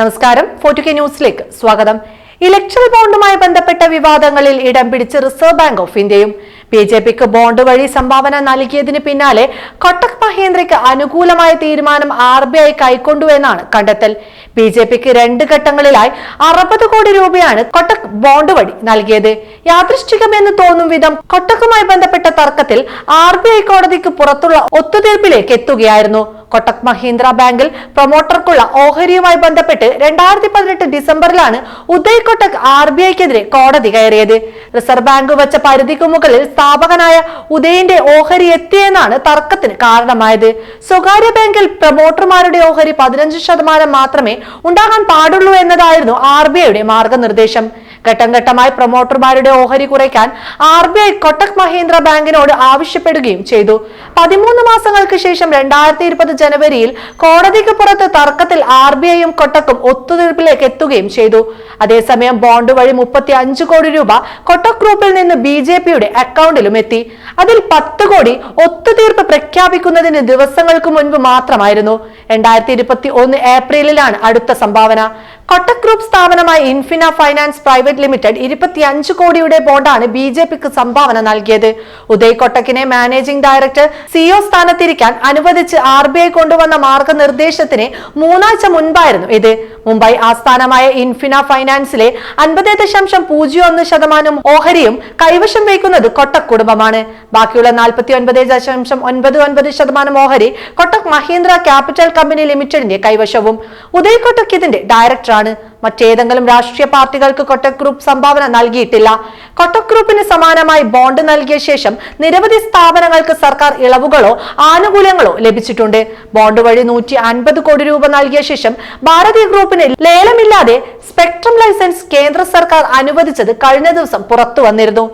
നമസ്കാരം. ഫോർട്ടി ന്യൂസിലേക്ക് സ്വാഗതം. ഇലക്ഷൻ ബോണ്ടുമായി ബന്ധപ്പെട്ട വിവാദങ്ങളിൽ ഇടം പിടിച്ച് റിസർവ് ബാങ്ക് ഓഫ് ഇന്ത്യയും ബി ജെ പിക്ക് ബോണ്ട് വഴി സംഭാവന നൽകിയതിന് പിന്നാലെ കൊട്ടക് മഹേന്ദ്രയ്ക്ക് അനുകൂലമായ തീരുമാനം ആർ ബി ഐ കൈക്കൊണ്ടു എന്നാണ് കണ്ടെത്തൽ. ബി ജെ പിക്ക് രണ്ട് ഘട്ടങ്ങളിലായി അറുപത് കോടി രൂപയാണ് കൊട്ടക് ബോണ്ട് വഴി നൽകിയത്. യാദൃശ്ചികമെന്ന് തോന്നും വിധം കൊട്ടക്കുമായി ബന്ധപ്പെട്ട തർക്കത്തിൽ ആർ ബി ഐ കോടതിക്ക് പുറത്തുള്ള ഒത്തുതീർപ്പിലേക്ക് എത്തുകയായിരുന്നു. കൊട്ടക് മഹീന്ദ്ര ബാങ്കിൽ പ്രൊമോട്ടർക്കുള്ള ഓഹരിയുമായി ബന്ധപ്പെട്ട് രണ്ടായിരത്തി പതിനെട്ട് ഡിസംബറിലാണ് ഉദയ് കൊട്ടക് ആർ ബി ഐക്കെതിരെ കോടതി കയറിയത്. റിസർവ് ബാങ്ക് വെച്ച പരിധിക്കു മുകളിൽ സ്ഥാപകനായ ഉദയന്റെ ഓഹരി എത്തിയെന്നാണ് തർക്കത്തിന് കാരണമായത്. സ്വകാര്യ ബാങ്കിൽ പ്രൊമോട്ടർമാരുടെ ഓഹരി പതിനഞ്ച് ശതമാനം മാത്രമേ ഉണ്ടാകാൻ പാടുള്ളൂ എന്നതായിരുന്നു ആർ ബി ഐയുടെ മാർഗനിർദ്ദേശം. ഘട്ടം ഘട്ടമായി പ്രൊമോട്ടർമാരുടെ ഓഹരി കുറയ്ക്കാൻ R B I Kotak Mahindra ബാങ്കിനോട് ആവശ്യപ്പെടുകയും ചെയ്തു. പതിമൂന്ന് മാസങ്ങൾക്ക് ശേഷം രണ്ടായിരത്തി ഇരുപത് ജനുവരിയിൽ കോടതിക്ക് പുറത്ത് തർക്കത്തിൽ ആർ ബി ഐയും കൊട്ടക്കും ഒത്തുതീർപ്പിലേക്ക് എത്തുകയും ചെയ്തു. അതേസമയം ബോണ്ട് വഴി മുപ്പത്തി അഞ്ച് കോടി രൂപ കൊട്ടക് ഗ്രൂപ്പിൽ നിന്ന് ബി ജെ പിയുടെ അക്കൗണ്ടിലും എത്തി. അതിൽ പത്ത് കോടി ഒത്തുതീർപ്പ് പ്രഖ്യാപിക്കുന്നതിന് ദിവസങ്ങൾക്ക് മുൻപ് മാത്രമായിരുന്നു. രണ്ടായിരത്തി ഇരുപത്തി ഒന്ന് ഏപ്രിലിലാണ് അടുത്ത സംഭാവന. കൊട്ടക് ഗ്രൂപ്പ് സ്ഥാപനമായ ഇൻഫിന ഫൈനാൻസ് പ്രൈവറ്റ് ലിമിറ്റഡ് ഇരുപത്തിയഞ്ച് കോടിയുടെ ബോണ്ടാണ് ബി ജെ പിക്ക് സംഭാവന നൽകിയത്. ഉദയ് കൊട്ടക്കിനെ മാനേജിംഗ് ഡയറക്ടർ സിഒ സ്ഥാനത്തിരിക്കാൻ അനുവദിച്ച് ആർ ബി ഐ കൊണ്ടുവന്ന മാർഗനിർദ്ദേശത്തിന് മൂന്നാഴ്ച മുൻപായിരുന്നു ഇത്. മുംബൈ ആസ്ഥാനമായ ഇൻഫിന ഫൈനാൻസിലെ അൻപത് ദശാംശം പൂജ്യം ഒന്ന് ശതമാനം ഓഹരിയും കൈവശം വയ്ക്കുന്നത് കൊട്ടക് കുടുംബമാണ്. ബാക്കിയുള്ള നാൽപ്പത്തി ഒൻപത് ദശാംശം ഒൻപത് ഒൻപത് ശതമാനം ഓഹരി കൊട്ടക് മഹീന്ദ്ര ക്യാപിറ്റൽ കമ്പനി ലിമിറ്റഡിന്റെ കൈവശവും. ഉദയ് കൊട്ടക് ഇതിന്റെ ഡയറക്ടറാണ്. മറ്റേതെങ്കിലും രാഷ്ട്രീയ പാർട്ടികൾക്ക് കൊട്ടക് ഗ്രൂപ്പ് സംഭാവന നൽകിയിട്ടില്ല. കൊട്ടക് ഗ്രൂപ്പിന് സമാനമായി ബോണ്ട് നൽകിയ ശേഷം നിരവധി സ്ഥാപനങ്ങൾക്ക് സർക്കാർ ഇളവുകളോ ആനുകൂല്യങ്ങളോ ലഭിച്ചിട്ടുണ്ട്. ബോണ്ട് വഴി നൂറ്റി കോടി രൂപ നൽകിയ ശേഷം ഭാരതീയ ഗ്രൂപ്പിന് ലേലമില്ലാതെ സ്പെക്ട്രം ലൈസൻസ് കേന്ദ്ര സർക്കാർ അനുവദിച്ചത് കഴിഞ്ഞ ദിവസം പുറത്തു വന്നിരുന്നു.